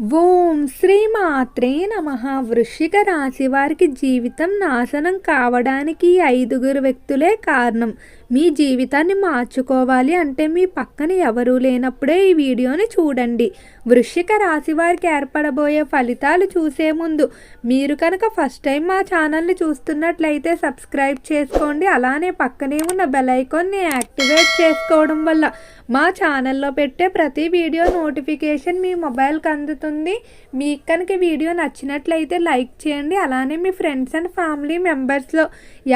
ఓం శ్రీమాత్రే నమ. వృశ్చిక రాశి వారికి జీవితం నాశనం కావడానికి ఐదుగురు వ్యక్తులే కారణం. మీ జీవితాన్ని మార్చుకోవాలి అంటే మీ పక్కన ఎవరూ లేనప్పుడే ఈ వీడియోని చూడండి. వృశ్చిక రాశి వారికి ఏర్పడబోయే ఫలితాలు చూసే ముందు మీరు కనుక ఫస్ట్ టైం మా ఛానల్ని చూస్తున్నట్లయితే సబ్స్క్రైబ్ చేసుకోండి. అలానే పక్కనే ఉన్న బెల్ ఐకాన్ని యాక్టివేట్ చేసుకోవడం వల్ల మా ఛానల్లో పెట్టే ప్రతి వీడియో నోటిఫికేషన్ మీ మొబైల్కి అందుతుంది. మీకు కనుక వీడియో నచ్చినట్లయితే లైక్ చేయండి. అలానే మీ ఫ్రెండ్స్ అండ్ ఫ్యామిలీ మెంబర్స్లో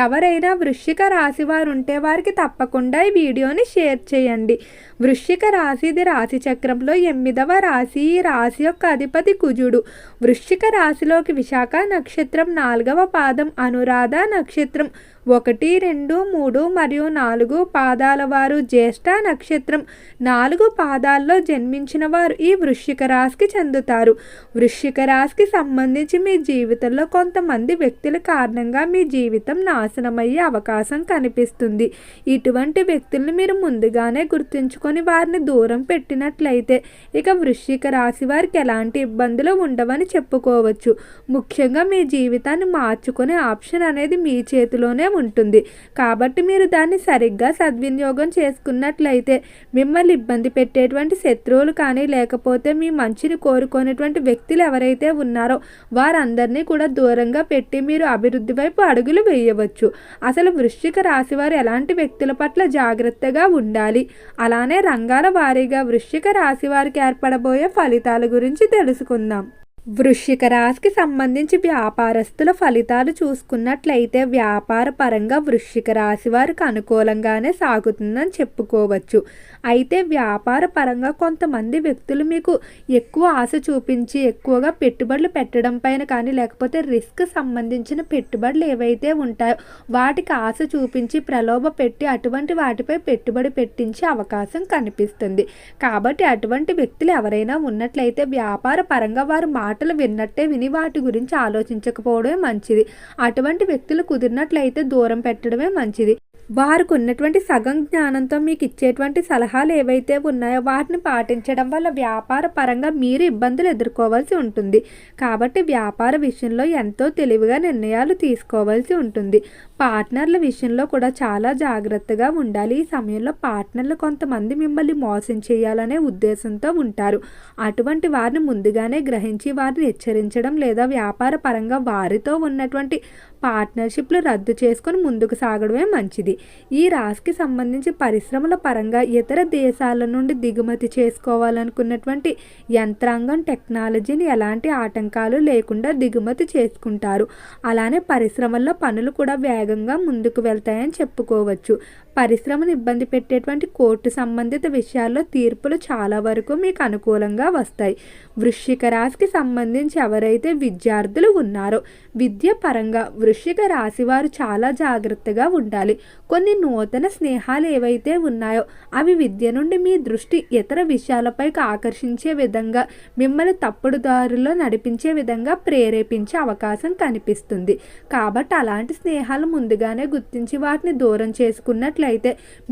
ఎవరైనా వృశ్చిక రాశి వారు ఉంటే వారికి తప్పకుండా ఈ వీడియోని షేర్ చేయండి. వృశ్చిక రాశి ఇది రాశి చక్రంలో ఎనిమిదవ రాశి ఈ రాశి యొక్క అధిపతి కుజుడు. వృశ్చిక రాశిలోకి విశాఖ నక్షత్రం నాలుగవ పాదం అనురాధ నక్షత్రం. ఒకటి రెండు మూడు మరియు నాలుగు పాదాల వారు జ్యేష్ఠ నక్షత్రం. నాలుగు పాదాల్లో జన్మించిన వారు ఈ వృశ్చిక రాశికి చెందుతారు. వృశ్చిక రాశికి సంబంధించి మీ జీవితంలో కొంతమంది వ్యక్తుల కారణంగా మీ జీవితం నాశనమయ్యే అవకాశం కనిపిస్తుంది. ఇటువంటి వ్యక్తులను మీరు ముందుగానే గుర్తుంచుకొని వారిని దూరం పెట్టినట్లయితే ఇక వృశ్చిక రాశి వారికి ఎలాంటి ఇబ్బందులు ఉండవని చెప్పుకోవచ్చు. ముఖ్యంగా మీ జీవితాన్ని మార్చుకునే ఆప్షన్ అనేది మీ చేతిలోనే ఉంటుంది. కాబట్టి మీరు దాన్ని సరిగ్గా సద్వినియోగం చేసుకున్నట్లయితే మిమ్మల్ని ఇబ్బంది పెట్టేటువంటి శత్రువులు కానీ లేకపోతే మీ మంచిని కోరుకునేటువంటి వ్యక్తులు ఎవరైతే ఉన్నారో వారందరినీ కూడా దూరంగా పెట్టి మీరు అభివృద్ధి వైపు అడుగులు వేయవచ్చు. అసలు వృశ్చిక రాశి వారు ఎలాంటి వ్యక్తుల పట్ల జాగ్రత్తగా ఉండాలి? అలానే రంగాల వారీగా వృశ్చిక రాశి వారికి ఏర్పడబోయే ఫలితాల గురించి తెలుసుకుందాం. వృశ్చిక రాశికి సంబంధించి వ్యాపారస్తుల ఫలితాలు చూసుకున్నట్లయితే వ్యాపార పరంగా వృశ్చిక రాశి వారికి అనుకూలంగానే సాగుతుందని చెప్పుకోవచ్చు. అయితే వ్యాపార పరంగా కొంతమంది వ్యక్తులు మీకు ఎక్కువ ఆశ చూపించి ఎక్కువగా పెట్టుబడులు పెట్టడం పైన కానీ లేకపోతే రిస్క్ సంబంధించిన పెట్టుబడులు ఏవైతే ఉంటాయో వాటికి ఆశ చూపించి ప్రలోభ పెట్టి అటువంటి వాటిపై పెట్టుబడి పెట్టించే అవకాశం కనిపిస్తుంది. కాబట్టి అటువంటి వ్యక్తులు ఎవరైనా ఉన్నట్లయితే వ్యాపార పరంగా వారు మాటలు విన్నట్టే విని వాటి గురించి ఆలోచించకపోవడమే మంచిది. అటువంటి వ్యక్తులు కుదిరినట్లయితే దూరం పెట్టడమే మంచిది. వారికి ఉన్నటువంటి సగం జ్ఞానంతో మీకు ఇచ్చేటువంటి సలహాలు ఏవైతే ఉన్నాయో వాటిని పాటించడం వల్ల వ్యాపార పరంగా మీరు ఇబ్బందులు ఎదుర్కోవాల్సి ఉంటుంది. కాబట్టి వ్యాపార విషయంలో ఎంతో తెలివిగా నిర్ణయాలు తీసుకోవాల్సి ఉంటుంది. పార్ట్నర్ల విషయంలో కూడా చాలా జాగ్రత్తగా ఉండాలి. ఈ సమయంలో పార్ట్నర్లు కొంతమంది మిమ్మల్ని మోసం చేయాలనే ఉద్దేశంతో ఉంటారు. అటువంటి వారిని ముందుగానే గ్రహించి వారిని హెచ్చరించడం లేదా వ్యాపార పరంగా వారితో ఉన్నటువంటి పార్ట్నర్షిప్లు రద్దు చేసుకొని ముందుకు సాగడమే మంచిది. ఈ రాశికి సంబంధించి పరిశ్రమల పరంగా ఇతర దేశాల నుండి దిగుమతి చేసుకోవాలనుకున్నటువంటి యంత్రాంగం టెక్నాలజీని ఎలాంటి ఆటంకాలు లేకుండా దిగుమతి చేసుకుంటారు. అలానే పరిశ్రమల్లో పనులు కూడా వేగంగా ముందుకు వెళ్తాయని చెప్పుకోవచ్చు. పరిశ్రమను ఇబ్బంది పెట్టేటువంటి కోర్టు సంబంధిత విషయాల్లో తీర్పులు చాలా వరకు మీకు అనుకూలంగా వస్తాయి. వృశ్చిక రాశికి సంబంధించి ఎవరైతే విద్యార్థులు ఉన్నారో విద్య పరంగా వృశ్చిక రాశి వారు చాలా జాగ్రత్తగా ఉండాలి. కొన్ని నూతన స్నేహాలు ఏవైతే ఉన్నాయో అవి విద్య నుండి మీ దృష్టి ఇతర విషయాలపై ఆకర్షించే విధంగా మిమ్మల్ని తప్పుడు దారిలో నడిపించే విధంగా ప్రేరేపించే అవకాశం కనిపిస్తుంది. కాబట్టి అలాంటి స్నేహాలు ముందుగానే గుర్తించి వాటిని దూరం చేసుకున్నట్లయితే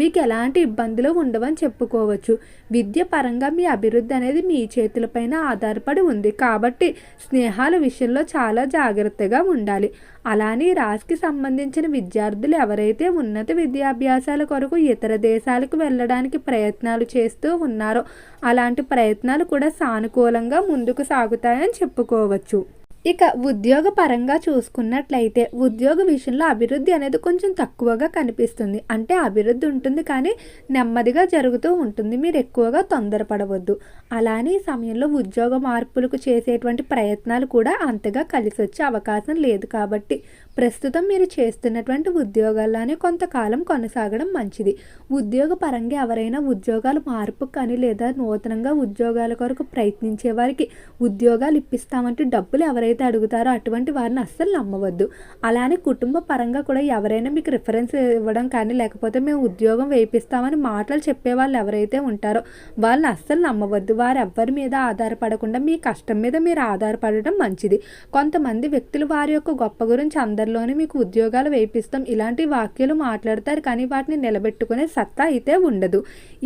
మీకు ఎలాంటి ఇబ్బందులు ఉండవని చెప్పుకోవచ్చు. విద్య పరంగా మీ అభివృద్ధి అనేది మీ చేతులపైన ఆధారపడి ఉంది. కాబట్టి స్నేహాల విషయంలో చాలా జాగ్రత్తగా ఉండాలి. అలానే రాశికి సంబంధించిన విద్యార్థులు ఎవరైతే ఉన్నత విద్యాభ్యాసాల కొరకు ఇతర దేశాలకు వెళ్ళడానికి ప్రయత్నాలు చేస్తూ ఉన్నారో అలాంటి ప్రయత్నాలు కూడా సానుకూలంగా ముందుకు సాగుతాయని చెప్పుకోవచ్చు. ఇక ఉద్యోగ పరంగా చూసుకున్నట్లయితే ఉద్యోగ విషయంలో అభివృద్ధి అనేది కొంచెం తక్కువగా కనిపిస్తుంది. అంటే అభివృద్ధి ఉంటుంది కానీ నెమ్మదిగా జరుగుతూ ఉంటుంది. మీరు ఎక్కువగా తొందరపడవద్దు. అలానే ఈ సమయంలో ఉద్యోగ మార్పులకు చేసేటువంటి ప్రయత్నాలు కూడా అంతగా కలిసి వచ్చే అవకాశం లేదు కాబట్టి ప్రస్తుతం మీరు చేస్తున్నటువంటి ఉద్యోగాల్లోనే కొంతకాలం కొనసాగడం మంచిది. ఉద్యోగ పరంగా ఎవరైనా ఉద్యోగాలు మార్పు కానీ లేదా నూతనంగా ఉద్యోగాల కొరకు ప్రయత్నించే వారికి ఉద్యోగాలు ఇప్పిస్తామంటే డబ్బులు ఎవరైతే అడుగుతారో అటువంటి వారిని అస్సలు నమ్మవద్దు. అలానే కుటుంబ పరంగా కూడా ఎవరైనా మీకు రిఫరెన్స్ ఇవ్వడం కానీ లేకపోతే మేము ఉద్యోగం వేయిస్తామని మాటలు చెప్పే వాళ్ళు ఎవరైతే ఉంటారో వాళ్ళని అస్సలు నమ్మవద్దు. వారు ఎవ్వరి మీద ఆధారపడకుండా మీ కష్టం మీద మీరు ఆధారపడటం మంచిది. కొంతమంది వ్యక్తులు వారి యొక్క గొప్ప గురించి అందరూ తొందరలోనే మీకు ఉద్యోగాలు వేయిస్తాం ఇలాంటి వాక్యాలు మాట్లాడతారు కానీ వాటిని నిలబెట్టుకునే సత్తా అయితే ఉండదు.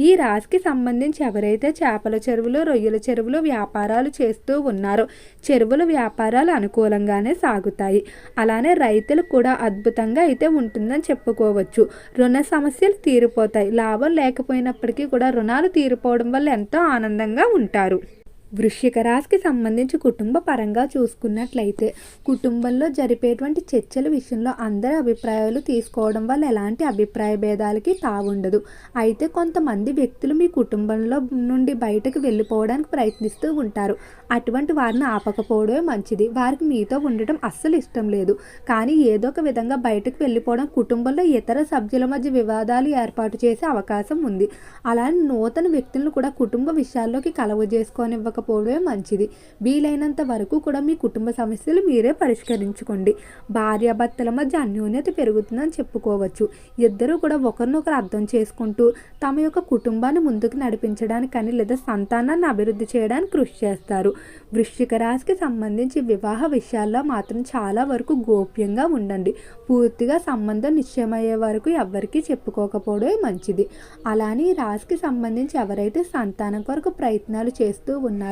ఈ రాశికి సంబంధించి ఎవరైతే చేపల చెరువులు రొయ్యల చెరువులు వ్యాపారాలు చేస్తూ ఉన్నారో చెరువుల వ్యాపారాలు అనుకూలంగానే సాగుతాయి. అలానే రైతులు కూడా అద్భుతంగా అయితే ఉంటుందని చెప్పుకోవచ్చు. రుణ సమస్యలు తీరిపోతాయి. లాభం లేకపోయినప్పటికీ కూడా రుణాలు తీరిపోవడం వల్ల ఎంతో ఆనందంగా ఉంటారు. వృశ్చిక రాశికి సంబంధించి కుటుంబ పరంగా చూసుకున్నట్లయితే కుటుంబంలో జరిపేటువంటి చర్చల విషయంలో అందరి అభిప్రాయాలు తీసుకోవడం వల్ల ఎలాంటి అభిప్రాయ భేదాలకి తావుండదు. అయితే కొంతమంది వ్యక్తులు మీ కుటుంబంలో నుండి బయటకు వెళ్ళిపోవడానికి ప్రయత్నిస్తూ ఉంటారు. అటువంటి వారిని ఆపకపోవడమే మంచిది. వారికి మీతో ఉండటం అస్సలు ఇష్టం లేదు. కానీ ఏదో ఒక విధంగా బయటకు వెళ్ళిపోవడం కుటుంబంలో ఇతర సభ్యుల మధ్య వివాదాలు ఏర్పాటు చేసే అవకాశం ఉంది. అలానే నూతన వ్యక్తులను కూడా కుటుంబ విషయాల్లోకి కలవజేసుకోనివ్వకపోవడమే మంచిది. వీలైనంత వరకు కూడా మీ కుటుంబ సమస్యలు మీరే పరిష్కరించుకోండి. భార్యాభర్తల మధ్య అన్యోన్యత పెరుగుతుందని చెప్పుకోవచ్చు. ఇద్దరూ కూడా ఒకరినొకరు అర్థం చేసుకుంటూ తమ యొక్క కుటుంబాన్ని ముందుకు నడిపించడానికని లేదా సంతానాన్ని అభివృద్ధి చేయడానికి కృషి చేస్తారు. వృశ్చిక రాశికి సంబంధించి వివాహ విషయాల్లో మాత్రం చాలా వరకు గోప్యంగా ఉండండి. పూర్తిగా సంబంధం నిశ్చయమయ్యే వరకు ఎవరికీ చెప్పుకోకపోవడమే మంచిది. అలానే ఈ రాశికి సంబంధించి ఎవరైతే సంతానం కొరకు ప్రయత్నాలు చేస్తూ ఉన్నారో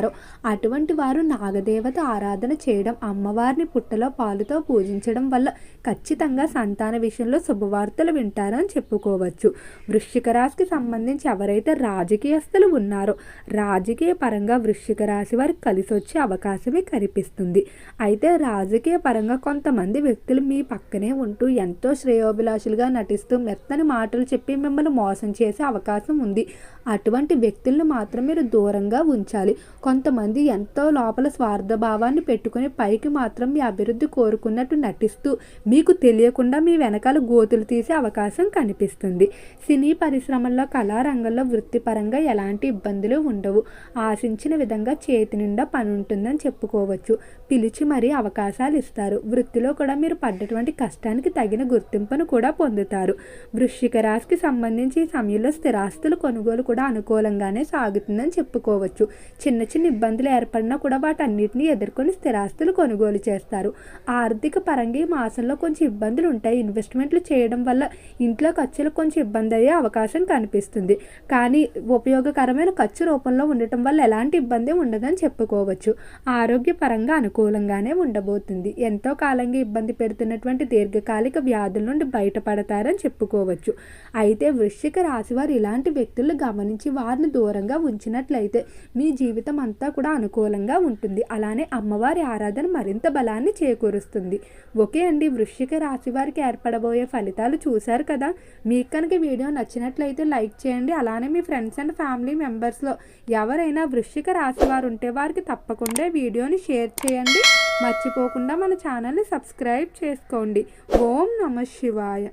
అటువంటి వారు నాగదేవత ఆరాధన చేయడం అమ్మవారిని పుట్టలో పాలుతో పూజించడం వల్ల ఖచ్చితంగా సంతాన విషయంలో శుభవార్తలు వింటారని చెప్పుకోవచ్చు. వృశ్చిక రాశికి సంబంధించి ఎవరైతే రాజకీయస్తులు ఉన్నారో రాజకీయ పరంగా వృశ్చిక రాశి వారికి కలిసి వచ్చే అవకాశమే కనిపిస్తుంది. అయితే రాజకీయ పరంగా కొంతమంది వ్యక్తులు మీ పక్కనే ఉంటూ ఎంతో శ్రేయోభిలాషులుగా నటిస్తూ మెత్తని మాటలు చెప్పి మిమ్మల్ని మోసం చేసే అవకాశం ఉంది. అటువంటి వ్యక్తులను మాత్రం మీరు దూరంగా ఉంచాలి. కొంతమంది ఎంతో లోపల స్వార్థ భావాన్ని పెట్టుకుని పైకి మాత్రం మీ అభివృద్ధి కోరుకున్నట్టు నటిస్తూ మీకు తెలియకుండా మీ వెనకాల గోతులు తీసే అవకాశం కనిపిస్తుంది. సినీ పరిశ్రమల్లో కళారంగంలో వృత్తిపరంగా ఎలాంటి ఇబ్బందులు ఉండవు. ఆశించిన విధంగా చేతి నిండా పని ఉంటుందని చెప్పుకోవచ్చు. పిలిచి మరీ అవకాశాలు ఇస్తారు. వృత్తిలో కూడా మీరు పడ్డటువంటి కష్టానికి తగిన గుర్తింపును కూడా పొందుతారు. వృశ్చిక రాశికి సంబంధించి ఈ సమయంలో స్థిరాస్తుల కొనుగోలు కూడా అనుకూలంగానే సాగుతుందని చెప్పుకోవచ్చు. చిన్న చిన్న ఇబ్బందులు ఏర్పడినా కూడా వాటన్నిటిని ఎదుర్కొని స్థిరాస్తులు కొనుగోలు చేస్తారు. ఆర్థిక పరంగా ఈ మాసంలో కొంచెం ఇబ్బందులు ఉంటాయి. ఇన్వెస్ట్మెంట్లు చేయడం వల్ల ఇంట్లో ఖర్చులు కొంచెం ఇబ్బంది అయ్యే అవకాశం కనిపిస్తుంది. కానీ ఉపయోగకరమైన ఖర్చు రూపంలో ఉండటం వల్ల ఎలాంటి ఇబ్బంది ఉండదని చెప్పుకోవచ్చు. ఆరోగ్యపరంగా అనుకూలంగానే ఉండబోతుంది. ఎంతో కాలంగా ఇబ్బంది పెడుతున్నటువంటి దీర్ఘకాలిక వ్యాధుల నుండి బయటపడతారని చెప్పుకోవచ్చు. అయితే వృశ్చిక రాశి వారు ఇలాంటి వ్యక్తులు గమనించి వారిని దూరంగా ఉంచినట్లయితే మీ జీవితం అంతా కూడా అనుకూలంగా ఉంటుంది. అలానే అమ్మవారి ఆరాధన మరింత బలాన్ని చేకూరుస్తుంది. ఓకే అండి వృశ్చిక రాశి వారికి ఏర్పడబోయే ఫలితాలు చూశారు కదా? మీకు కనుక వీడియో నచ్చినట్లయితే లైక్ చేయండి. అలానే మీ ఫ్రెండ్స్ అండ్ ఫ్యామిలీ మెంబర్స్లో ఎవరైనా వృశ్చిక రాశి వారు ఉంటే వారికి తప్పకుండా వీడియోని షేర్ చేయండి. మర్చిపోకుండా మన ఛానల్ని సబ్స్క్రైబ్ చేసుకోండి. ఓం నమ శివాయ.